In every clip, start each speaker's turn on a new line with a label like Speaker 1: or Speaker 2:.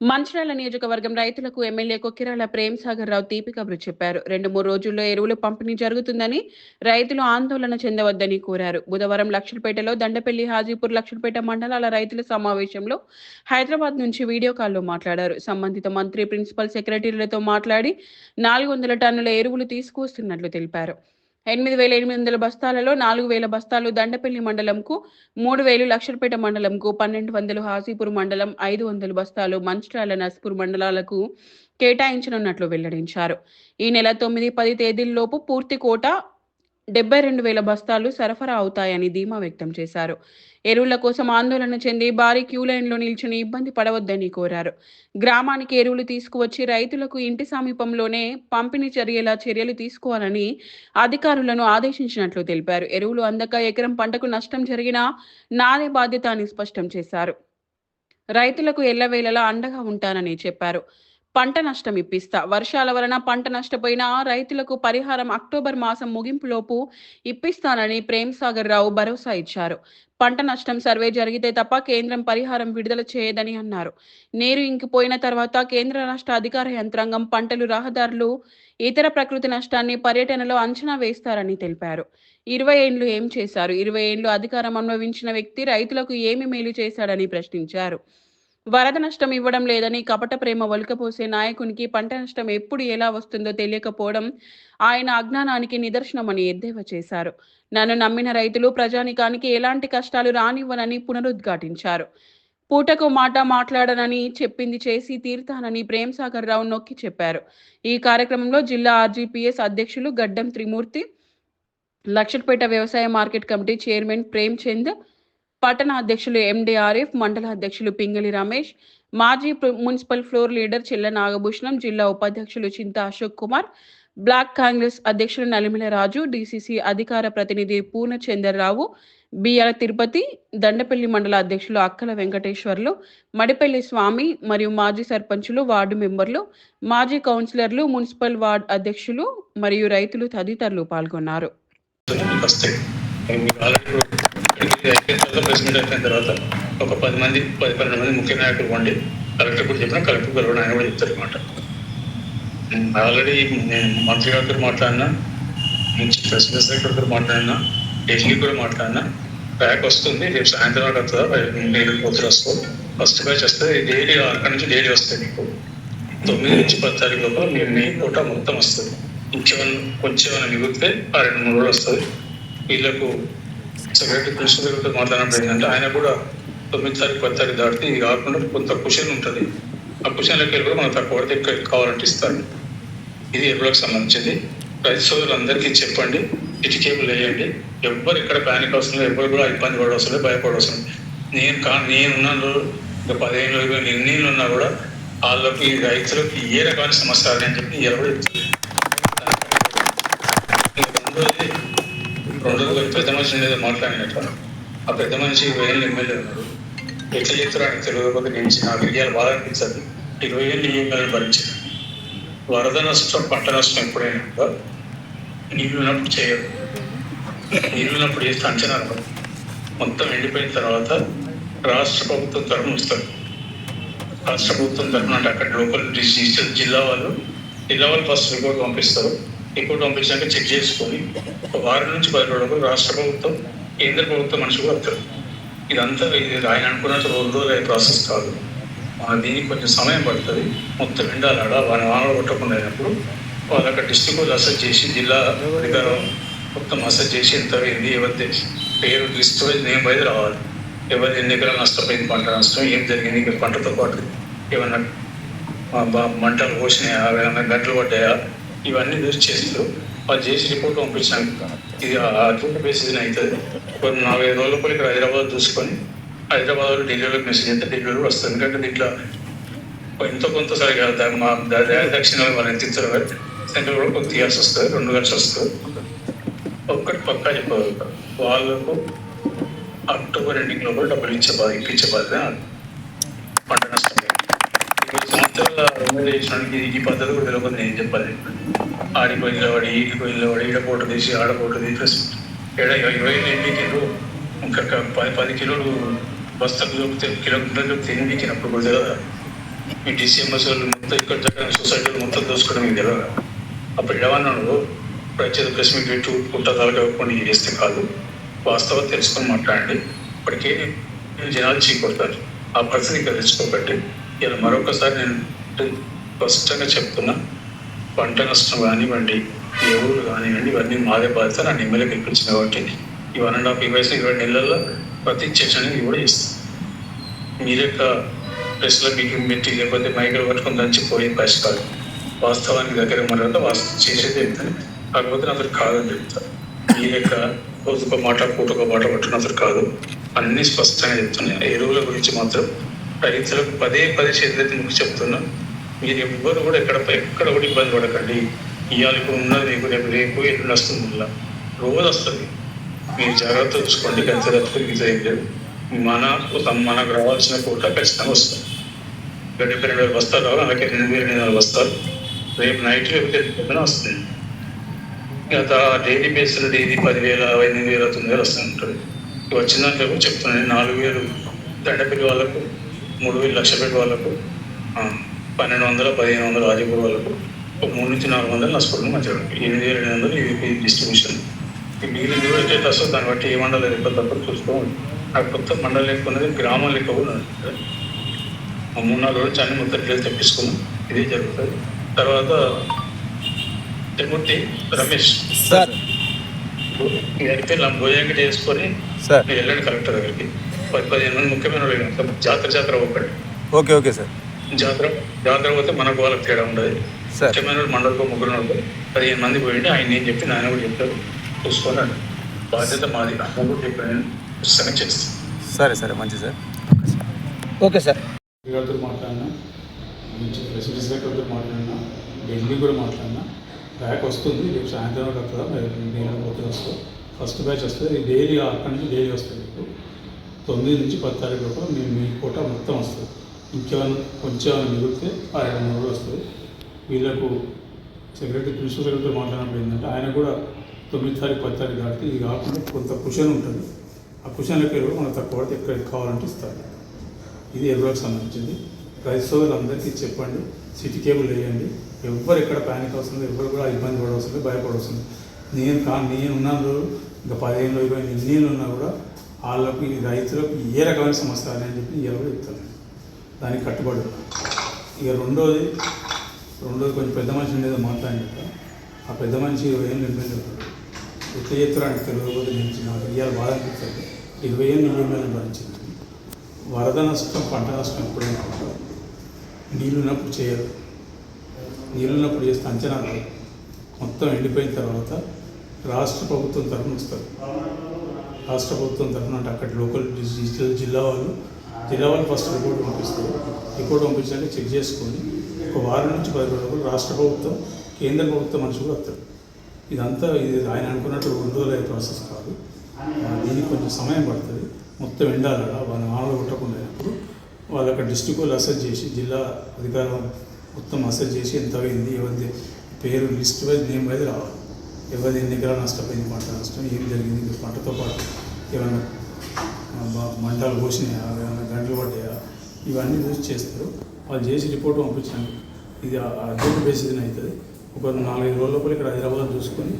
Speaker 1: మంచిర్యాల నియోజకవర్గం రైతులకు ఎమ్మెల్యే కొక్కిరాల ప్రేమ్ సాగర్ రావు తీపి కబురు చెప్పారు. రెండు మూడు రోజుల్లో ఎరువులు పంపిణీ జరుగుతుందని రైతులు ఆందోళన చెందవద్దని కోరారు. బుధవారం లక్షలపేటలో దండపల్లి హాజీపూర్ లక్షలపేట మండలాల రైతుల సమావేశంలో హైదరాబాద్ నుంచి వీడియో కాల్లో మాట్లాడారు. సంబంధిత మంత్రి ప్రిన్సిపల్ సెక్రటరీలతో మాట్లాడి నాలుగు వందల టన్నుల ఎరువులు తీసుకువస్తున్నట్లు తెలిపారు. ఎనిమిది వేల ఎనిమిది వందల బస్తాలలో నాలుగు వేల బస్తాలు దండపల్లి మండలంకు మూడు వేలు లక్షలపేట మండలంకు పన్నెండు వందలు హాజీపూర్ మండలం ఐదు వందల బస్తాలు మంచిర్యాల నస్పూర్ మండలాలకు కేటాయించనున్నట్లు వెల్లడించారు. ఈ నెల తొమ్మిది పది తేదీల్లోపు పూర్తి కోట డెబ్బై రెండు వేల బస్తాలు సరఫరా అవుతాయని ధీమా వ్యక్తం చేశారు. ఎరువుల కోసం ఆందోళన చెంది భారీ క్యూ లైన్లో నిల్చుని ఇబ్బంది పడవద్దని కోరారు. గ్రామానికి ఎరువులు తీసుకువచ్చి రైతులకు ఇంటి సమీపంలోనే పంపిణీ చర్యలా చర్యలు తీసుకోవాలని అధికారులను ఆదేశించినట్లు తెలిపారు. ఎరువులు అందక ఎకరం పంటకు నష్టం జరిగినా నాదే బాధ్యత అని స్పష్టం చేశారు. రైతులకు ఎల్లవేళలా అండగా ఉంటానని చెప్పారు. పంట నష్టం ఇప్పిస్తా. వర్షాల వలన పంట నష్టపోయిన రైతులకు పరిహారం అక్టోబర్ మాసం ముగింపులోపు ఇప్పిస్తానని ప్రేమ్ సాగర్ రావు భరోసా ఇచ్చారు. పంట నష్టం సర్వే జరిగితే తప్ప కేంద్రం పరిహారం విడుదల చేయదని అన్నారు. నీరు ఇంకిపోయిన తర్వాత కేంద్ర రాష్ట్ర అధికార యంత్రాంగం పంటలు రహదారులు ఇతర ప్రకృతి నష్టాన్ని పర్యటనలో అంచనా వేస్తారని తెలిపారు. ఇరవై ఏండ్లు ఏం చేశారు? ఇరవై ఏండ్లు అధికారం అనుభవించిన వ్యక్తి రైతులకు ఏమి మేలు చేశాడని ప్రశ్నించారు. వరద నష్టం ఇవ్వడం లేదని కపట ప్రేమ ఒలికపోసే నాయకునికి పంట నష్టం ఎప్పుడు ఎలా వస్తుందో తెలియకపోవడం ఆయన అజ్ఞానానికి నిదర్శనమని ఎద్దేవా చేశారు. నన్ను నమ్మిన రైతులు ప్రజానికానికి ఎలాంటి కష్టాలు రానివ్వనని పునరుద్ఘాటించారు. పూటకు మాట మాట్లాడనని చెప్పింది చేసి తీర్థానని ప్రేమ్ సాగర్ రావు నొక్కి చెప్పారు. ఈ కార్యక్రమంలో జిల్లా ఆర్జీపీఎస్ అధ్యక్షులు గడ్డం త్రిమూర్తి లక్షట్పేట వ్యవసాయ market committee chairman Prem Chand పట్టణ అధ్యక్షులు ఎండి ఆరిఫ్ మండల అధ్యక్షులు పింగళి రమేష్ మాజీ municipal floor leader Chilla Nagabhushanam జిల్లా ఉపాధ్యక్షులు చింత అశోక్ కుమార్ బ్లాక్ కాంగ్రెస్ అధ్యక్షులు నలిమిల రాజు డిసిసి అధికార ప్రతినిధి పూర్ణచంద్రరావు బిఆర్ తిరుపతి దండపల్లి మండల అధ్యక్షులు అక్కల వెంకటేశ్వర్లు మడిపల్లి స్వామి మరియు మాజీ సర్పంచులు వార్డు మెంబర్లు మాజీ కౌన్సిలర్లు మున్సిపల్ వార్డు అధ్యక్షులు మరియు రైతులు తదితరులు పాల్గొన్నారు.
Speaker 2: ప్రెసిడెంట్ అయిపోయిన తర్వాత ప్రెస్ మీట్ అయిపోయిన తర్వాత ఒక పది మంది పది పన్నెండు మంది ముఖ్య నాయకులు వండి కలెక్టర్ కూడా చెప్పిన కలెక్టర్ గారు ఆయన కూడా చెప్తారు అనమాట ఆల్రెడీ నేను మంత్రి గారితో మాట్లాడినా నుంచి ప్రెసిడెంట్ సెక్రటరీ గారు మాట్లాడినా ఢిల్లీ కూడా మాట్లాడినా బ్యాక్ వస్తుంది రేపు సాయంత్రం వస్తుందా నేను పొద్దున వస్తుంది ఫస్ట్ బ్యాచ్ వస్తుంది డైలీ అక్కడి నుంచి డైలీ వస్తాయి మీకు తొమ్మిది నుంచి పది తారీఖు లోపల మీరు మీ కోట మొత్తం వస్తుంది ఇంకేమైనా కొంచెం ఏమైనా మిగిలితే ఆ రెండు మూడు రోజులు వస్తుంది వీళ్ళకు సెక్రటరీ ప్రిన్సిపల్ మాట్లాడినప్పుడు ఏంటంటే ఆయన కూడా తొమ్మిది తారీఖు పది తారీఖు దాటితే ఇది కాకుండా కొంత క్వశ్చన్ ఉంటుంది. ఆ క్వశ్చన్లోకి వెళ్ళి కూడా మనం తక్కువ పడితే ఇక్కడ కావాలంటే ఇస్తాను ఇది ఎరువులకు సంబంధించింది. రైతు సోదరులందరికీ చెప్పండి ఇటుకేబుల్ వేయండి. ఎవ్వరు ఇక్కడ ప్యానిక్ అవసరం లేదు ఎవ్వరు కూడా ఇబ్బంది పడవసరం లేదు భయపడవసరం నేను కా నేను ఉన్నాను ఇంకా పదిహేను ఇరవై ఎన్ని ఉన్నా కూడా వాళ్ళకి రైతులకు ఏ రకమైన సమస్య అని చెప్పి ఎవరు రెండు పెద్ద మనిషి మీద మాట్లాడినట్టు ఆ పెద్ద మనిషి ఇరవై ఏళ్ళు ఎమ్మెల్యే ఉన్నారు. ఎట్లా చెప్తారు ఆయన తెలియకపోతే నేను నాకు ఇయ్యాలి బాగా అనిపించదు ఇరవై ఏళ్ళు ఈ ఎమ్మెల్యే వరద నష్టం పంట నష్టం ఎప్పుడైనా కూడా నీళ్ళు ఉన్నప్పుడు చేయరు. నీళ్ళు ఉన్నప్పుడు చేస్తే అంచనా మొత్తం ఎండిపోయిన తర్వాత రాష్ట్ర ప్రభుత్వం తరఫున వస్తారు. రాష్ట్ర ప్రభుత్వం తరఫున అంటే అక్కడ లోకల్ డిస్ట్రిక్ట్ జిల్లా వాళ్ళు జిల్లా వాళ్ళు ఫస్ట్ రిపోర్ట్ పంపిస్తారు. రిపోర్ట్ పంపించాక చెక్ చేసుకొని ఒక వారం నుంచి పది రాష్ట్ర ప్రభుత్వం కేంద్ర ప్రభుత్వం మనిషి కూడా వస్తారు ఇదంతా ఇది ఆయన అనుకున్నట్టు రోజు రోజులు అయ్యే ప్రాసెస్ కాదు. దీనికి కొంచెం సమయం పడుతుంది. మొత్తం ఎండాలి ఆడ వాని వానలు కొట్టకుండా అయినప్పుడు వాళ్ళు అక్కడ డిస్ట్రిక్ట్ అసెస్ చేసి జిల్లా అధికారం మొత్తం అసెస్ చేసి ఎంత అయింది ఎవరి పేరు లిస్ట్ వైజ్ నేమ్ వైజ్ రావాలి. ఎవరి ఎన్ని ఎకరాలు నష్టపోయింది పంట నష్టం ఏం జరిగింది ఇంకా పంటతో పాటు ఏమన్నా మంటలు పోసినాయా ఏమైనా గంటలు పడ్డాయా ఇవన్నీ చూసి చేస్తారు వాళ్ళు చేసి రిపోర్ట్ పంపించాను ఇది అటువంటి బేసిస్ అవుతుంది ఒక నాలుగైదు రోజుల పోయి ఇక్కడ హైదరాబాద్ చూసుకొని హైదరాబాద్ ఢిల్లీలో మెసేజ్ అయితే ఢిల్లీలో వస్తుంది ఎందుకంటే దీంట్లో ఎంతో కొంత సరే కాదు మా దా- దక్షిణ వాళ్ళు ఎంత ఇస్తారు కానీ సెంట్రల్ కూడా కొంత తీయాల్సి వస్తుంది రెండు కలిసి వస్తుంది. ఒక్కటి పక్కా చెప్పగలుగుతారు వాళ్ళకు అక్టోబర్ ఎండింగ్ లోపల డబ్బులు ఇచ్చే బాధ ఇప్పించే బాధ్యత. పంట నష్టం. చేసినానికి ఈ పద్ధతి కూడా తెలియదు నేను చెప్పాలి. ఆడిపోయిన నిలబడి ఈడికి పోయి నిలబడి ఈడ పోటు తీసి ఆడ తీసి ఏడ ఇరవై ఎనిమిది కిలో ఇంకా పది పది కిలోలు బస్తాకు దొరికితే కిలో కిలో దొరికితే ఎన్ని కూడా తెలియదా? ఈ డిసిఎంఎస్ వాళ్ళు మొత్తం ఇక్కడ దగ్గర సొసైటీలు మొత్తం దోసుకోవడం మీకు తెలియదా? అప్పుడు ఏమన్నాడు ప్రత్యేక ప్రెస్ మీట్ పెట్టి పుట్టదాలుగా చేస్తే కాదు. వాస్తవం తెలుసుకొని మాట్లాడండి. ఇప్పటికే జనాలు చీకొడతారు. ఆ పరిస్థితి ఇక్కడ తెచ్చుకోబట్టి ఇలా మరొకసారి నేను స్పష్టంగా చెప్తున్నా పంట నష్టం కానివ్వండి ఎవరు కానివ్వండి ఇవన్నీ మాదే బాధ్యత నన్ను ఎమ్మెల్యే గెలిపించింది కాబట్టి ఈ వన్ అండ్ హాఫ్ ఈ వయసు ఇరవై నెలల్లో ప్రతి సెషన్ కూడా ఇస్తాను మీరు యొక్క ప్రెస్లో మీటింగ్ పెట్టి లేకపోతే మైకులు పట్టుకుని దంచి పోయే పరిష్కారం వాస్తవానికి దగ్గర మరొక వాస్తవం చేసేది చెప్తాను కాకపోతే నా అసలు కాదని చెప్తాను మీ యొక్క రోజుకో మాట పూటకో మాట పట్టుకున్న అతను కాదు. అన్నీ స్పష్టంగా చెప్తున్నాయి ఎరువుల గురించి మాత్రం రైతులకు పదే పదే చేతులైతే ముక్కు చెప్తున్నా. మీరు ఎవ్వరు కూడా ఎక్కడ ఎక్కడ కూడా ఇబ్బంది పడకండి. ఇవాళ ఇప్పుడు ఉన్నది రేపు రేపు రేపు ఎల్లుండి వస్తుంది మళ్ళా? రోజు వస్తుంది. మీరు జాగ్రత్త చూసుకోండి గంత తప్పుకు ఇది లేదు మన మనకు రావాల్సిన కోట ఖచ్చితంగా వస్తుంది. డెబ్బై రెండు వేల బస్తాలు రావాలి అలాగే రెండు వేల ఎనిమిది వందల బస్తాలు రేపు నైట్ రేపు వస్తుంది? గత డైలీ బేస్లో డైలీ పదివేల ఎనిమిది వేల తొమ్మిది వేలు వస్తూ ఉంటుంది వచ్చిన దాంట్లో కూడా చెప్తున్నాను. నాలుగు వేలు దండపల్లి వాళ్ళకు మూడు వేలు లక్షపేట వాళ్ళకు ఆ, పన్నెండు వందల పదిహేను వందల ఆదిపూర్ వాళ్ళకు ఒక మూడు నుంచి నాలుగు వందలు నష్టపోతుంది మంచిగా ఎనిమిది వేల ఎనిమిది వందలు ఈవీపీ డిస్ట్రిబ్యూషన్. మిగిలిన ఎట్లా వస్తుంది దాన్ని బట్టి ఏ మండలం ఎప్పటికప్పుడు చూసుకోవాలి ఆ కొత్త మండలం లెక్క ఉన్నది గ్రామం లెక్క కూడా మూడు నాలుగు రోజులు అన్ని మొత్తం పిల్లలు తెప్పించుకున్నాం. ఇదే జరుగుతుంది. తర్వాత తిరుమూర్తి రమేష్.
Speaker 3: సార్.
Speaker 2: మీరు అయితే భోజనం చేసుకొని వెళ్ళండి కలెక్టర్ దగ్గరికి. పది పదిహేను మంది ముఖ్యమైన వాళ్ళు. జాతర జాతర ఒకటి.
Speaker 3: Okay okay sir.
Speaker 2: జాతర జాతర పోతే మనకు వాళ్ళకి తేడా ఉండదు.
Speaker 3: సార్.
Speaker 2: ముఖ్యమైన వాళ్ళు మండలికి ముగ్గురు ఉంటారు పదిహేను మంది పోయింది ఆయన ఏం చెప్పి నాయన కూడా చెప్తారు చూసుకోండి బాధ్యత మాది. అమ్మ కూడా చెప్పాను పుస్తకం చేస్తాను.
Speaker 3: సరే సరే. మంచిది సార్. Okay sir.
Speaker 4: గారితో మాట్లాడినా మంచి గారితో మాట్లాడినా ఢిల్లీ కూడా మాట్లాడినా బ్యాక్ వస్తుంది. రేపు సాయంత్రం వరకు వస్తుందా? నేను పోతే వస్తా ఫస్ట్ బ్యాచ్ వస్తుంది. డైలీ అక్కడి నుంచి డైలీ వస్తుంది. తొమ్మిది నుంచి పది తారీఖు లోపల మీ మీ కోట మొత్తం వస్తుంది. ఇంకేమైనా కొంచెం మిగిలితే ఆ రెండు మూడు వస్తుంది. వీళ్ళకు సెక్రటరీ ప్రిన్సిపల్ సెక్రటరీ మాట్లాడినప్పుడు ఏంటంటే ఆయన కూడా తొమ్మిది తారీఖు పది తారీఖు కాబట్టి ఇది కాకుండా కొంత కుషన్ ఉంటుంది. ఆ కుషన్ పేరు కూడా మనకు తక్కువ పడితే ఎక్కడ కావాలంటే ఇస్తారు. ఇది ఎరువులకు సంబంధించింది. రైతు అందరికీ చెప్పండి సిటీ కేబుల్ వేయండి. ఎవ్వరు ఎక్కడ ప్యానిక్ అవసరం ఎవరు కూడా ఇబ్బంది పడవలసింది భయపడవలసింది నేను కా నేను ఉన్నాను ఇంకా పదిహేను ఇరవై నేను ఉన్నా కూడా వాళ్ళకు ఈ రైతులకు ఏ రకమైన సమస్య అని చెప్పి ఇవాళ కూడా చెప్తాను దానికి కట్టుబడి ఇక రెండోది రెండోది కొంచెం పెద్ద మనిషి ఉండేది మాట్లాడి ఆ పెద్ద మనిషి ఇరవై ఏళ్ళు ఇబ్బంది పడ్డాడు ఎట్లా చెప్తారని తెలియకపోతే నిలిచిన ఇవాళ బాధ అనిపిస్తుంది. ఇరవై ఏళ్ళు ఇల్లు భరించింది. వరద నష్టం పంట నష్టం ఎప్పుడైనా ఉంటుంది. నీళ్ళు ఉన్నప్పుడు చేయరు. నీళ్ళు ఉన్నప్పుడు చేస్తే అంచనా మొత్తం ఎండిపోయిన తర్వాత రాష్ట్ర ప్రభుత్వం తరఫున వస్తారు. రాష్ట్ర ప్రభుత్వం తరఫున అంటే అక్కడ లోకల్ డిజిటల్ జిల్లా వాళ్ళు జిల్లా వాళ్ళు ఫస్ట్ రిపోర్ట్ పంపిస్తారు. రిపోర్ట్ పంపించాక చెక్ చేసుకొని ఒక వారం నుంచి పది రోజులు రాష్ట్ర ప్రభుత్వం కేంద్ర ప్రభుత్వం మనిషి కూడా వస్తారు. ఇదంతా ఇది ఆయన అనుకున్నట్టు రెండు రోజులు ప్రాసెస్ కాదు. దీనికి కొంచెం సమయం పడుతుంది. మొత్తం ఎండాలి వాళ్ళ మానవులు కొట్టకుండా అయినప్పుడు వాళ్ళు అక్కడ డిస్టిక్ వాళ్ళు అసెస్ చేసి జిల్లా అధికారం మొత్తం అసెస్ చేసి ఎంత అయింది ఎవరిది పేరు లిస్ట్ వైజ్ నేమ్ వైజ్ రావాలి. ఎవరిది ఎన్ని ఎకరాలు నష్టపోయింది పంట నష్టం ఏం జరిగింది పంటతో పాటు ఏమైనా మంటలు పోసినాయా ఏమైనా గంటలు పడ్డాయా ఇవన్నీ చూసి చేస్తారు. వాళ్ళు చేసి రిపోర్ట్ పంపించాను ఇది అర్జెంట్ బేసిస్ అవుతుంది. ఒక నాలుగైదు రోజుల లోపల ఇక్కడ హైదరాబాద్ చూసుకొని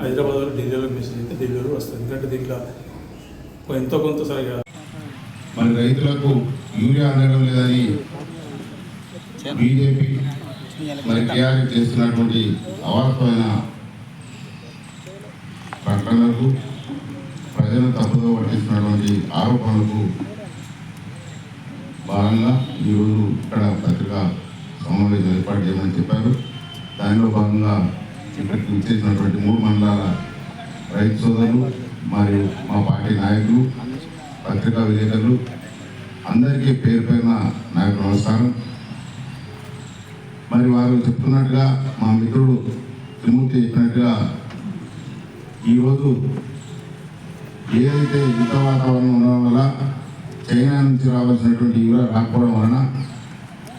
Speaker 4: హైదరాబాద్లో ఢిల్లీలో మెసేజ్ అయితే ఢిల్లీలో వస్తుంది ఎందుకంటే దీంట్లో ఎంతో కొంత సరిగా
Speaker 5: మరి రైతులకు యూరియా అందడం లేదని బీజేపీ మరి టీఆర్ఎస్ చేస్తున్నటువంటి అవాస్తవమైన ప్రకటనలకు ప్రజలు తప్పుదో పట్టిస్తున్నటువంటి ఆరోపణలకు భాగంగా ఈరోజు ఇక్కడ పత్రికా సమావేశం ఏర్పాటు చేయమని చెప్పారు. దానిలో భాగంగా ఇక్కడికి విచ్చేసినటువంటి మూడు మండలాల రైతు సోదరులు మరియు మా పార్టీ నాయకులు పత్రికా విలేకరులు అందరికీ పేరు పేరున నాకు నమస్కారం. మరి వారు చెప్తున్నట్టుగా మా మిత్రుడు త్రిమూర్తి చెప్పినట్టుగా ఈరోజు ఏదైతే యుద్ధ వాతావరణం ఉండడం వల్ల చైనా నుంచి రావాల్సినటువంటి యూరియా రాకపోవడం వలన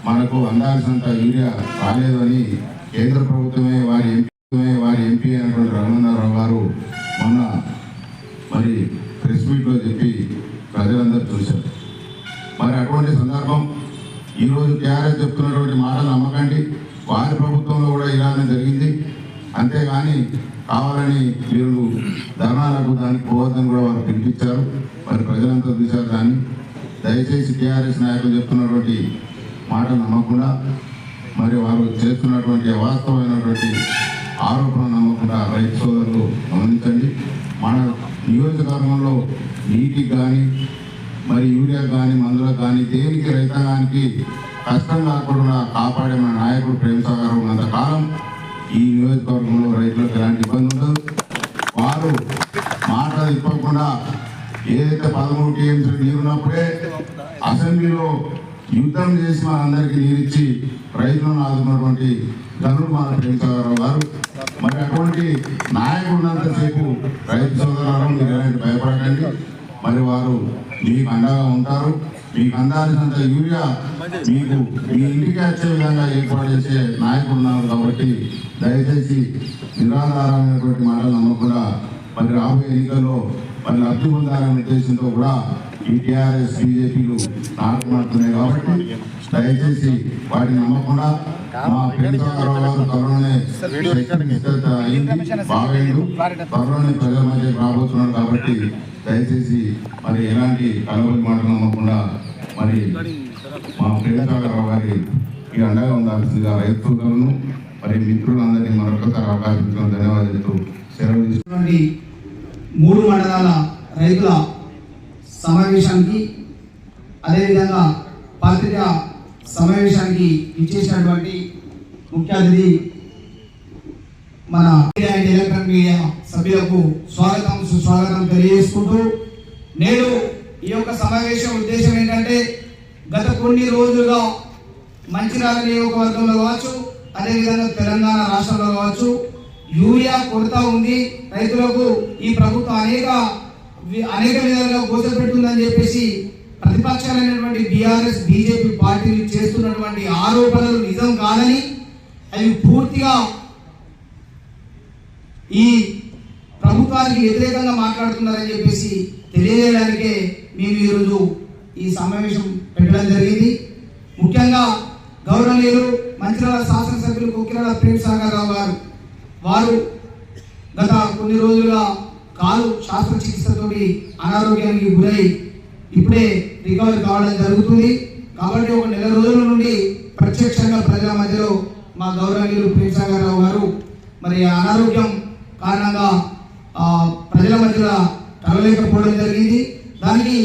Speaker 5: మనకు అందాల్సినంత యూరియా రాలేదు అని కేంద్ర ప్రభుత్వమే వారి ఎంపీ వారి ఎంపీ అయినటువంటి రఘునందరావు గారు మొన్న మరి ప్రెస్ మీట్లో చెప్పి ప్రజలందరూ చూశారు. మరి అటువంటి సందర్భం ఈరోజు ఈరోజు టీఆర్ఎస్ చెప్తున్నటువంటి మాటలు నమ్మకండి. వారి ప్రభుత్వంలో కూడా ఇలానే జరిగింది. అంతేగాని కావాలని వీళ్ళు ధర్నాలకు దానికి పోవద్దని కూడా వారు పిలిపించారు. మరి ప్రజలంతా చూశారు దాన్ని దయచేసి టీఆర్ఎస్ నాయకులు చెప్తున్నటువంటి మాట నమ్మకుండా మరి వారు చేస్తున్నటువంటి అవాస్తవమైనటువంటి ఆరోపణ నమ్మకుండా రైతు సోదరులు గమనించండి. మన నియోజకవర్గంలో నీటికి కానీ మరి యూరియా కానీ మందులకు కానీ దేనికి రైతాంగానికి కష్టం కాకుండా కాపాడే మన నాయకుడు ప్రేమ్ సాగర్ ఉన్నంత కాలం ఈ నియోజకవర్గంలో రైతులకు ఎలాంటి ఇబ్బంది ఉండదు. వారు మాట ఇప్పకుండా ఏదైతే పదమూడు టీఎంసీ నీరున్నప్పుడే అసెంబ్లీలో యుద్ధం చేసి మనందరికీ నీరిచ్చి రైతులను ఆదుకున్నటువంటి గనుడు మన ప్రేమసాగరరావు గారు మరి అటువంటి నాయకుడు ఉన్నంతసేపు రైతు సోదరులు మీరు ఎలాంటి భయపడకండి. మరి వారు మీకు అండగా ఉంటారు. మీకు అందాల్సినంత యూరియా మీకు మీ ఇంటికి వచ్చే విధంగా ఏర్పాటు చేసే నాయకుడు ఉన్నారు కాబట్టి దయచేసి నిరాధారమైనటువంటి మాటలు నమ్మకుండా మరి రాబోయే ఎన్నికల్లో మరి లబ్ధి పొందాలనే ఉద్దేశంతో కూడా ఈ టీఆర్ఎస్ బీజేపీలు నాటకమాడుతున్నాయి కాబట్టి దయచేసి వాటిని నమ్మకుండా మా గారు త్వరలోనే అయింది బాగైండు త్వరలోనే ప్రజల మధ్య రాబోతున్నాడు కాబట్టి దయచేసి మరి ఎలాంటి కలవరి మాటలు నమ్మకుండా మరి మా ప్రేమసాగరరావు గారి ఈ అండగా ఉండాల్సిందిగా రైతులను మరి మిత్రులందరినీ మరొకసారి అవకాశం ధన్యవాదాలు సెలవు
Speaker 6: మూడు మండలాల రైతుల సమావేశానికి అదేవిధంగా పత్రికా సమావేశానికి ఇచ్చేసినటువంటి ముఖ్య అతిథి మన అండ్ ఎలక్ట్రానిక్ మీడియా సభ్యులకు స్వాగతం సుస్వాగతం తెలియజేసుకుంటూ నేడు ఈ యొక్క సమావేశం ఉద్దేశం ఏంటంటే గత కొన్ని రోజులుగా మంచిర్యాల నియోజకవర్గంలో కావచ్చు అదేవిధంగా తెలంగాణ రాష్ట్రంలో కావచ్చు యూరియా కొరత ఉంది. రైతులకు ఈ ప్రభుత్వం అనేక అనేక విధాలుగా గోసపెట్టుందని చెప్పేసి ప్రతిపక్షాలైనటువంటి బీఆర్ఎస్ బీజేపీ పార్టీలు చేస్తున్నటువంటి ఆరోపణలు నిజం కాదని అవి పూర్తిగా ఈ ప్రభుత్వానికి వ్యతిరేకంగా మాట్లాడుతున్నారని చెప్పేసి తెలియజేయడానికే మేము ఈరోజు ఈ సమావేశం పెట్టడం జరిగింది. ముఖ్యంగా గౌరవనీయులు మంత్రివాళ్ళ శాసనసభ్యులు కుక్కిరాల ప్రేమ్ సాగర్ రావు గారు వారు గత కొన్ని రోజులుగా కాలు శస్త్రచికిత్సతోటి అనారోగ్యానికి గురై ఇప్పుడే రికవరీ కావడం జరుగుతుంది. కాబట్టి ఒక నెల రోజుల నుండి ప్రత్యక్షంగా ప్రజల మధ్యలో మా గౌరవనీయులు ప్రేమసాగరరావు రావు గారు మరి అనారోగ్యం కారణంగా ప్రజల మధ్యలో కలవలేకపోవడం జరిగింది. దానికి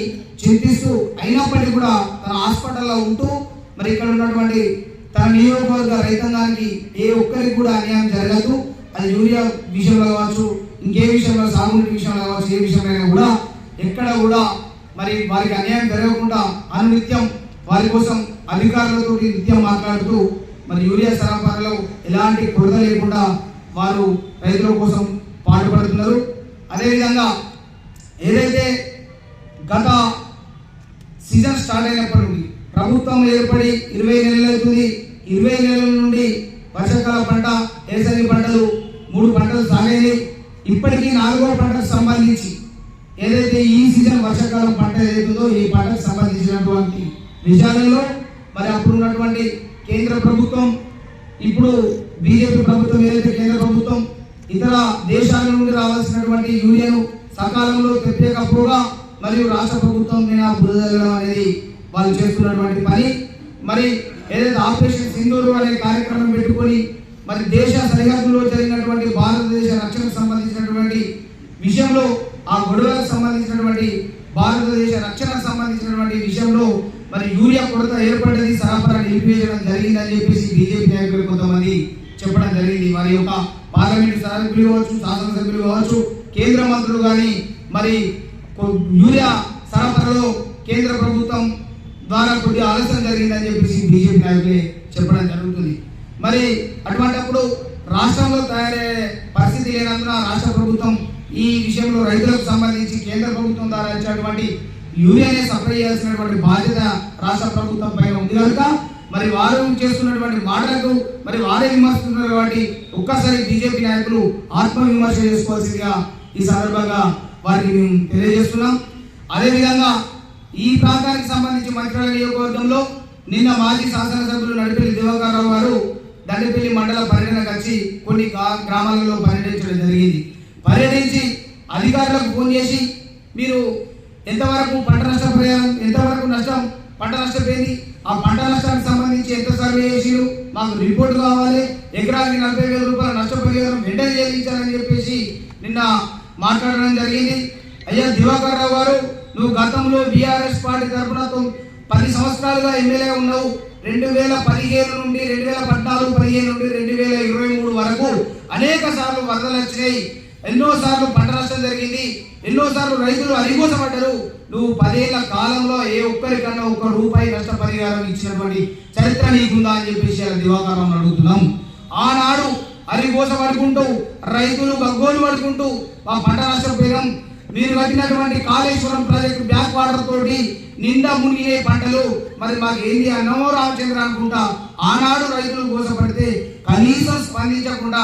Speaker 6: చింతిస్తూ అయినప్పటికీ కూడా తన హాస్పిటల్లో ఉంటూ మరి ఇక్కడ ఉన్నటువంటి తన నియోజకవర్గ రైతాంగానికి ఏ ఒక్కరికి కూడా అన్యాయం జరగదు. అది యూరియా విషయంలో కావచ్చు ఇంకే విషయంలో సాగునీటి విషయంలో కావచ్చు ఏ విషయంలో కూడా ఎక్కడ కూడా మరి వారికి అన్యాయం జరగకుండా అనునిత్యం వారి కోసం అధికారులతో నిత్యం మాట్లాడుతూ మరి యూరియా సరఫరాలో ఎలాంటి కొరత లేకుండా వారు రైతుల కోసం పాటుపడుతున్నారు. అదేవిధంగా ఏదైతే గత సీజన్ స్టార్ట్ అయినప్పటి నుండి ప్రభుత్వం ఏర్పడి ఇరవై నెలలు అవుతుంది ఇరవై నెలల నుండి వర్షాకాల పంట ఏసరి పంట ఇప్పటికీ నాలుగో పంటకు సంబంధించి ఏదైతే ఈ సీజన్ వర్షాకాలం పంట ఏదైతుందో ఈ పంటకు సంబంధించినటువంటి విషయాలలో మరి అప్పుడు ఉన్నటువంటి కేంద్ర ప్రభుత్వం ఇప్పుడు బీజేపీ ప్రభుత్వం ఏదైతే కేంద్ర ప్రభుత్వం ఇతర దేశాల నుండి రావాల్సినటువంటి యూరియాను సకాలంలో తెప్పేటప్పుడుగా మరియు రాష్ట్ర ప్రభుత్వం మీద బురదలడం అనేది వాళ్ళు చేస్తున్నటువంటి పని. మరి ఏదైతే ఆపరేషన్ సింధూరు అనే కార్యక్రమం పెట్టుకొని మరి దేశ సరిహద్దులో జరిగినటువంటి భారతదేశ రక్షణకు సంబంధించినటువంటి విషయంలో ఆ గొడవలకు సంబంధించినటువంటి భారతదేశ రక్షణకు సంబంధించినటువంటి విషయంలో మరి యూరియా కొరత ఏర్పడ్డది సరఫరా నిలిపివేయడం జరిగిందని చెప్పేసి బీజేపీ నాయకులు కొంతమంది చెప్పడం జరిగింది. వారి యొక్క పార్లమెంటు సభ్యులు కావచ్చు శాసనసభ్యులు కావచ్చు కేంద్ర మంత్రులు కానీ మరి యూరియా సరఫరాలో కేంద్ర ప్రభుత్వం ద్వారా కొద్దిగా ఆలస్యం జరిగిందని చెప్పేసి బీజేపీ నాయకులే చెప్పడం జరుగుతుంది. మరి అటువంటప్పుడు రాష్ట్రంలో తయారయ్యే పరిస్థితి లేనందున రాష్ట్ర ప్రభుత్వం ఈ విషయంలో రైతులకు సంబంధించి కేంద్ర ప్రభుత్వం ద్వారా ఇచ్చేటువంటి యూరియాని సప్లై చేయాల్సినటువంటి బాధ్యత రాష్ట్ర ప్రభుత్వం పైన ఉంది కనుక మరి వారు చేస్తున్నటువంటి మాటలకు మరి వారే విమర్శిస్తున్నారు కాబట్టి ఒక్కసారి బీజేపీ నాయకులు ఆత్మవిమర్శ చేసుకోవాల్సిందిగా ఈ సందర్భంగా వారికి మేము తెలియజేస్తున్నాం. అదేవిధంగా ఈ ప్రాంతానికి సంబంధించి మంత్రాల నియోజకవర్గంలో నిన్న మాజీ శాసనసభ్యులు నడిపల్లి దివాకర్ రావు గారు దండపల్లి మండల పర్యటనకు వచ్చి కొన్ని గ్రామాలలో పర్యటించడం జరిగింది. పర్యటించి అధికారులకు ఫోన్ చేసి మీరు ఎంతవరకు పంట నష్టం పరిహారం ఎంతవరకు నష్టం పంట నష్టపోయింది ఆ పంట నష్టానికి సంబంధించి ఎంత సర్వే చేసిరు మాకు రిపోర్ట్ కావాలి ఎకరానికి నలభై వేల రూపాయల నష్టపరిహారం వెంటనే చెల్లించాలని చెప్పేసి నిన్న మాట్లాడడం జరిగింది. అయ్యా దివాకర్ రావు గారు నువ్వు గతంలో బీఆర్ఎస్ పార్టీ తరఫున పది సంవత్సరాలుగా ఎమ్మెల్యే ఉన్నావు రెండు వేల పదిహేను నుండి రెండు వేల పద్నాలుగు పదిహేను నుండి రెండు వేల ఇరవై మూడు వరకు అనేక సార్లు వరదలు వచ్చినాయి. ఎన్నో సార్లు పంట నష్టం జరిగింది. ఎన్నో సార్లు రైతులు అరిగోసపడ్డారు. నువ్వు పదేళ్ళ కాలంలో ఏ ఒక్కరికన్నా ఒక్క రూపాయి నష్టపరిహారం ఇచ్చినటువంటి చరిత్ర నీకుందా అని చెప్పేసి దివాకరం అడుగుతున్నాం. ఆనాడు అరిగోస పడుకుంటూ రైతులు గగ్గోలు పడుకుంటూ మా పంట నష్టపోయాం మీరు కట్టినటువంటి కాళేశ్వరం ప్రాజెక్టు బ్యాక్ వాటర్ తోటి నిండా మునిగే పంటలు. మరి మాకు ఏంది అన్నమో రామచంద్ర అనుకుంటా. ఆనాడు రైతులు కోసపడితే కనీసం స్పందించకుండా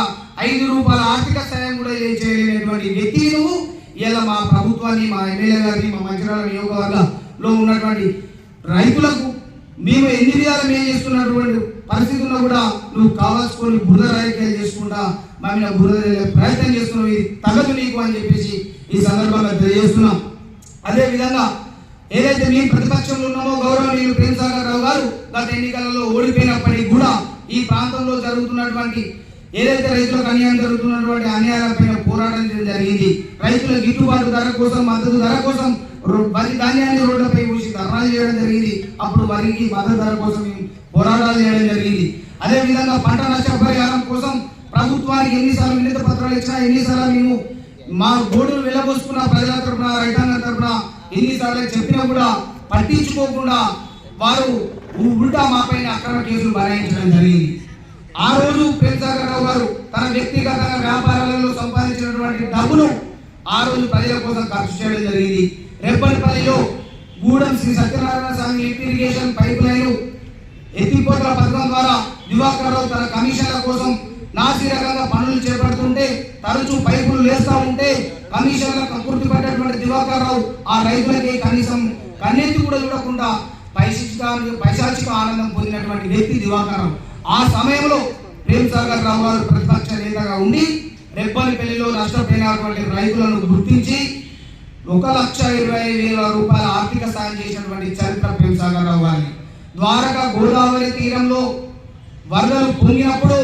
Speaker 6: ఐదు రూపాయల ఆర్థిక సాయం కూడా ఏం చేయలేనటువంటి వ్యక్తి నువ్వు ఇలా మా ప్రభుత్వాన్ని మా ఎమ్మెల్యే గారిని మా మంచిర్యాల నియోజకవర్గంలో ఉన్నటువంటి రైతులకు మేము ఎన్ని విధాలు మేము చేస్తున్నటువంటి పరిస్థితి ఉన్నా కూడా నువ్వు కావాల్సుకొని బురద రాజకీయాలు చేసుకుంటా మా మీద బురద ప్రయత్నం చేస్తున్నావు. ఇది తగదు నీకు అని చెప్పేసి ఈ సందర్భంగా తెలియజేస్తున్నాం. అదేవిధంగా ఏదైతే మీ ప్రతిపక్షంలో ఉన్నామో గౌరవనీయులు ప్రేమసాగర్ రావు గారు గత ఎన్నికలలో ఓడిపోయినప్పటికీ కూడా ఈ ప్రాంతంలో జరుగుతున్నటువంటి ఏదైతే రైతులకు అన్యాయం జరుగుతున్నటువంటి అన్యాయాలపైన పోరాటం చేయడం జరిగింది. రైతుల గిట్టుబాటు ధర కోసం మద్దతు ధర కోసం వరి ధాన్యాన్ని రోడ్లపై పోసి ధర్నాలు చేయడం జరిగింది. అప్పుడు వరికి మద్దతు ధర కోసం మేము పోరాటాలు చేయడం జరిగింది. అదేవిధంగా పంట నష్ట పరిహారం కోసం ప్రభుత్వానికి ఎన్నిసార్లు వినతి పత్రాలు ఇచ్చినా ఎన్నిసార్లు మేము మా గోడును వెళ్ళబోసుకున్న ప్రజల తరఫున రైతాంగం తరఫున ఎన్నిసార్లు చెప్పినా కూడా పట్టించుకోకుండా వారు ఉల్టా మాపైన అక్రమ కేసులు బనాయించడం జరిగింది. ఆ రోజు ప్రేమసాగర్ రావు గారు తన వ్యక్తిగతంగా వ్యాపారాలలో సంపాదించినటువంటి డబ్బును ఆ రోజు ప్రజల కోసం ఖర్చు చేయడం జరిగింది. రెబ్బనిపల్లిలో Gudem Shri Satyanarayana Swamy irrigation pipeline ఎత్తిపోతల పథకం ద్వారా దివాకర్ రావు తన కమిషన్ల కోసం నాసి రకంగా పనులు చేపడుతుంటే తరచూ పైపులు లేస్తా ఉంటే కమిషన్ల కక్కుర్తి పడ్డటువంటి దివాకర్ రావు ఆ రైతులకి కనీసం కన్నెత్తి కూడా చూడకుండా పైశాచిక పైశాచిక ఆనందం పొందినటువంటి వ్యక్తి దివాకర్ రావు ఆ సమయంలో ప్రేమ్ సాగర్ రావు గారు ప్రతిపక్ష నేతగా ఉండి రెబ్బనిపల్లిలో నష్టపోయినటువంటి రైతులను గుర్తించి ఒక లక్ష ఇరవై వేల రూపాయల ఆర్థిక సాయం చేసినటువంటి చరిత్ర ప్రేమ్ సాగర్ రావు గారిని. ద్వారకా గోదావరి తీరంలో వరదలు పొంగినప్పుడు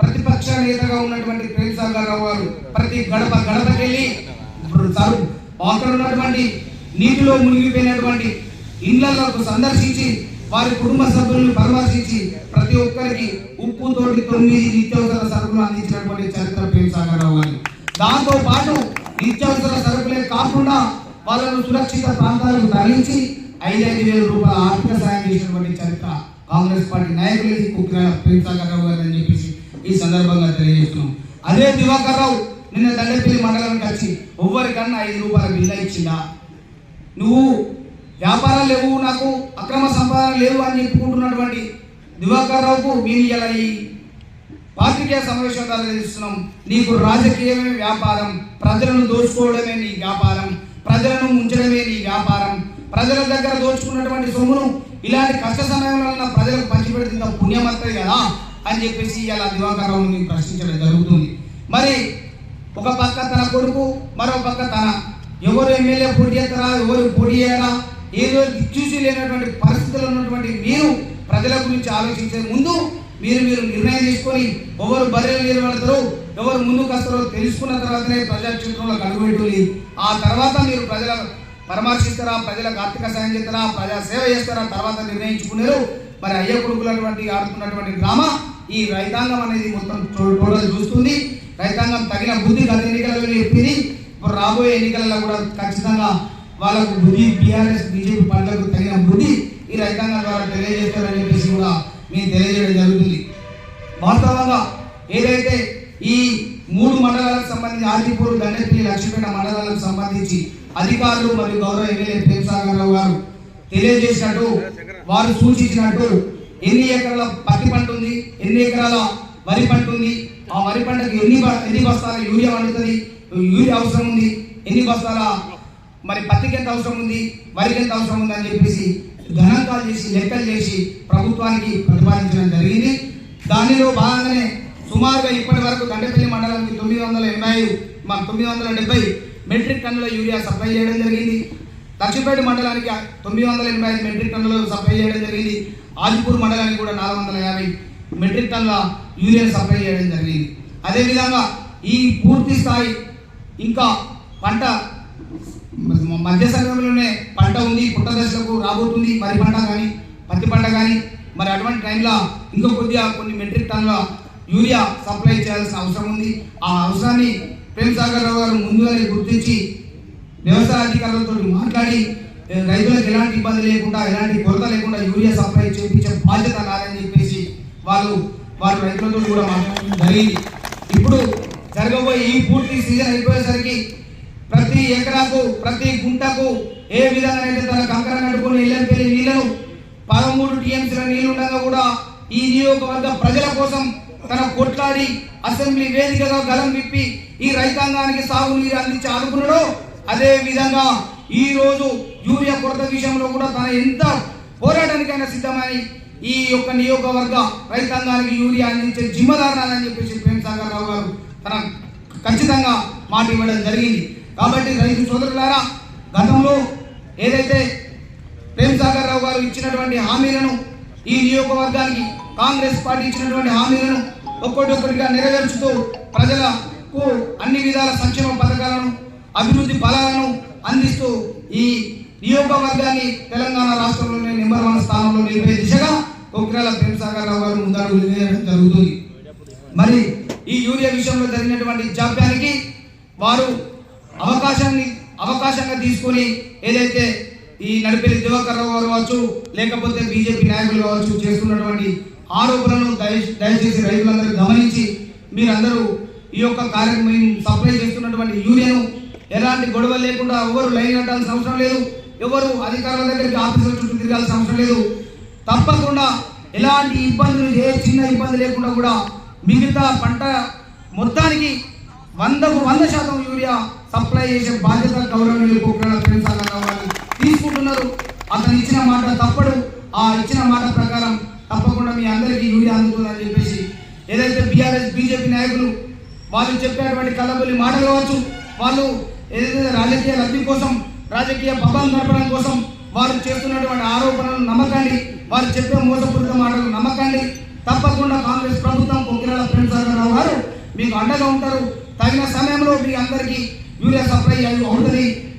Speaker 6: ప్రతిపక్ష నేతగా ఉన్నటువంటి ప్రేమ్ సాగర్ గారు ప్రతి గడప గడపకెళ్ళి సరు- అక్కడ ఉన్నటువంటి నీటిలో మునిగిపోయినటువంటి ఇళ్ళకు సందర్శించి వారి కుటుంబ సభ్యులను పరామర్శించి ప్రతి ఒక్కరికి ఉప్పు తోటి తొమ్మిది నిత్యావసర సరుకులు అందించినటువంటి చరిత్ర ప్రేమ్ సాగర్ గారు. దాంతో పాటు నిత్యావసర సరుకులే కాకుండా వాళ్ళను సురక్షిత ప్రాంతాలకు తరలించి ఐదైదు వేల రూపాయల ఆర్థిక సాయం చేసినటువంటి చరిత్ర కాంగ్రెస్ పార్టీ నాయకులది కుక్రాల ప్రేమసాగర్ రావు గారు అని చెప్పేసి ఈ సందర్భంగా తెలియజేస్తున్నాం. అదే దివాకర్ రావు నిన్న దండపల్లి మండలానికి వచ్చి ఎవ్వరికన్నా ఐదు రూపాయల బిల్ల ఇచ్చిందా నువ్వు వ్యాపారాలు లేవు నాకు అక్రమ సంపాదన లేవు అని చెప్పుకుంటున్నటువంటి దివాకర్ రావుకు మేము ఇలా ఈ పాత్రికేయ సమావేశం ద్వారా నీకు రాజకీయమే వ్యాపారం ప్రజలను దోచుకోవడమే నీ వ్యాపారం ప్రజలను ముంచడమే నీ వ్యాపారం ప్రజల దగ్గర దోచుకున్నటువంటి సొమ్మును ఇలాంటి కష్ట సమయంలో ఉన్న ప్రజలకు పుణ్యం పుణ్యమత్తది కదా? అని చెప్పేసి ఇలా దివాకర్ మీరు ప్రశ్నించడం జరుగుతుంది. మరి ఒక పక్క తన కొడుకు మరో పక్క తన. ఎవరు ఎమ్మెల్యే పోటీ చేస్తారా ఎవరు పోటీ చేయరా ఏదో చూసి లేనటువంటి పరిస్థితుల్లో ఉన్నటువంటి మీరు ప్రజల గురించి ఆలోచించే ముందు మీరు మీరు నిర్ణయం తీసుకొని ఎవరు బర్రెలు నిలబడతారు ఎవరు ముందుకు వస్తారో తెలుసుకున్న తర్వాతనే ప్రజాక్షేత్రంలో అడుగుపెట్టాలి ఆ తర్వాత మీరు ప్రజల పరామర్శిస్తారా ప్రజలకు ఆర్థిక సాయం చేస్తారా ప్రజా సేవ చేస్తారా తర్వాత నిర్ణయించుకున్నారు మరి అయ్య కొడుకులటువంటి ఆడుతున్నటువంటి డ్రామా ఈ రైతాంగం అనేది మొత్తం టో- టోటల్ చూస్తుంది. రైతాంగం తగిన బుద్ధి గత ఎన్నికలలో చెప్పింది. ఇప్పుడు రాబోయే ఎన్నికలలో కూడా ఖచ్చితంగా వాళ్ళకు బుద్ధి బీఆర్ఎస్ బీజేపీ పంటలకు తగిన బుద్ధి ఈ రైతాంగం ద్వారా తెలియజేస్తారని చెప్పేసి కూడా మేము తెలియజేయడం జరుగుతుంది. వాస్తవంగా ఏదైతే ఈ మూడు మండలాలకు సంబంధించి ఆదిపూర్ దండపల్లి లక్ష్మీపేట మండలాలకు సంబంధించి అధికారులు మరియు గౌరవ ఎమ్మెల్యే ప్రేమసాగర్ రావు గారు తెలియజేసినట్టు వారు సూచించినట్టు ఎన్ని ఎకరాల పత్తి పంట ఉంది? ఎన్ని ఎకరాల వరి పంట ఉంది? ఆ వరి పంటకు ఎన్ని ఎన్ని బస్తాల యూరియా పండుతుంది యూరియా అవసరం ఉంది? ఎన్ని బస్తాల మరి పత్తికి ఎంత అవసరం ఉంది? వరికి ఎంత అవసరం ఉంది అని చెప్పేసి గణాంకాలు చేసి లెక్కలు చేసి ప్రభుత్వానికి ప్రతిపాదించడం జరిగింది. దానిలో భాగంగానే సుమారుగా ఇప్పటి వరకు దండపల్లి మండలానికి తొమ్మిది వందల ఎనభై మన తొమ్మిది వందల డెబ్బై మెట్రిక్ టన్నుల యూరియా సప్లై చేయడం జరిగింది. లక్ష్మీపేట మండలానికి తొమ్మిది వందల ఎనభై ఐదు మెట్రిక్ టన్నులు సప్లై చేయడం జరిగింది. ఆదిపూర్ మండలానికి కూడా నాలుగు వందల యాభై మెట్రిక్ టన్నుల యూరియా సప్లై చేయడం జరిగింది. అదేవిధంగా ఈ పూర్తి స్థాయి ఇంకా పంట మధ్య సమయంలోనే పంట ఉంది పుట్ట దశలకు రాబోతుంది. వరి పంట కానీ పత్తి పంట కానీ మరి అటువంటి టైంలో ఇంకా కొద్దిగా కొన్ని మెట్రిక్ టన్నుల యూరియా సప్లై చేయాల్సిన అవసరం ఉంది. ఆ అవసరాన్ని ప్రేమ్ సాగర్ రావు గారు ముందుగానే గుర్తించి వ్యవసాయ అధికారులతో మాట్లాడి రైతులకు ఎలాంటి ఇబ్బంది లేకుండా ఎలాంటి కొరత లేకుండా యూరియా సప్లై చేయించే బాధ్యత నాదని చెప్పేసి వాళ్ళు వాళ్ళు రైతులతో కూడా మాట్లాడడం జరిగింది. ఇప్పుడు జరగబోయే ఈ పూర్తి సీజన్ అయిపోయేసరికి ప్రతి ఎకరాకు ప్రతి గుంటకు ఏ విధంగా అయితే తన కంకర నడుకుని పెళ్ళి నీళ్ళను పదమూడు టీఎంసీల నీళ్ళు ఉండగా కూడా ఈ నియోజకవర్గ ప్రజల కోసం తన కొట్లాడి అసెంబ్లీ వేదికగా గలం విప్పి ఈ రైతాంగానికి సాగునీరు అందించి ఆదుకున్నాడో అదే విధంగా ఈ రోజు యూరియా కొరత విషయంలో కూడా తన ఎంత పోరాటానికైనా సిద్ధమై ఈ యొక్క నియోగవర్గ రైతాంగానికి యూరియా అందించే జిమ్మదారాలని చెప్పేసి ప్రేమ్ సాగర్ రావు గారు తన ఖచ్చితంగా మాట ఇవ్వడం జరిగింది. కాబట్టి రైతు సోదరులారా గతంలో ఏదైతే ప్రేమ్ సాగర్ రావు గారు ఇచ్చినటువంటి హామీలను ఈ నియోగవర్గానికి కాంగ్రెస్ పార్టీ ఇచ్చినటువంటి హామీలను ఒక్కొక్కటిగా నెరవేర్చుతూ ప్రజలకు అన్ని విధాల సంక్షేమ పథకాలను అభివృద్ధి ఫలాలను అందిస్తూ ఈ నియోజకవర్గాన్ని తెలంగాణ రాష్ట్రంలోనే నెంబర్ వన్ స్థానంలో నిలిపే దిశగా కొక్రాల ప్రేమసాగర్ రావు గారు ముందడుగు వేయడం జరుగుతుంది. మరి ఈ యూరియా విషయంలో జరిగినటువంటి జాప్యానికి వారు అవకాశాన్ని అవకాశంగా తీసుకొని ఏదైతే ఈ నడిపేది దివాకర్ రావు గారు కావచ్చు లేకపోతే బీజేపీ నాయకులు కావచ్చు చేస్తున్నటువంటి ఆరోపణలను దయ- దయచేసి రైతులందరూ గమనించి మీరందరూ ఈ యొక్క కార్యక్రమం సప్లై చేస్తున్నటువంటి యూరియాను ఎలాంటి గొడవ లేకుండా ఎవరు లైన్ కట్టాల్సిన అవసరం లేదు. ఎవరు అధికారుల దగ్గరికి ఆఫీసుల చుట్టూ తిరగాల్సిన అవసరం లేదు. తప్పకుండా ఎలాంటి ఇబ్బందులు ఏ చిన్న ఇబ్బంది లేకుండా కూడా మిగతా పంట మొత్తానికి వందకు వంద శాతం యూరియా సప్లై చేసే బాధ్యత గౌరవనీయులు తీసుకుంటున్నారు. అతను ఇచ్చిన మాట తప్పడు. ఆ ఇచ్చిన మాట ప్రకారం తప్పకుండా మీ అందరికీ యూరియా అందుతుందని చెప్పేసి ఏదైతే బీఆర్ఎస్ బీజేపీ నాయకులు వాళ్ళు చెప్పేటువంటి కళ్ళబొల్లి మాటలు కావచ్చు వాళ్ళు ఏదైతే రాజకీయ లబ్ధి కోసం రాజకీయ పబ్బం గడపడం కోసం వారు చేస్తున్నటువంటి ఆరోపణలను నమ్మకండి. వారు చెప్పే మోసపూరిత మాటలు నమ్మకండి. తప్పకుండా కాంగ్రెస్ ప్రభుత్వం పొక్కిరాల ప్రేమసాగరరావు గారు మీకు అండగా ఉంటారు. తగిన సమయంలో మీ అందరికీ యూరియా సప్లై అవుతుంది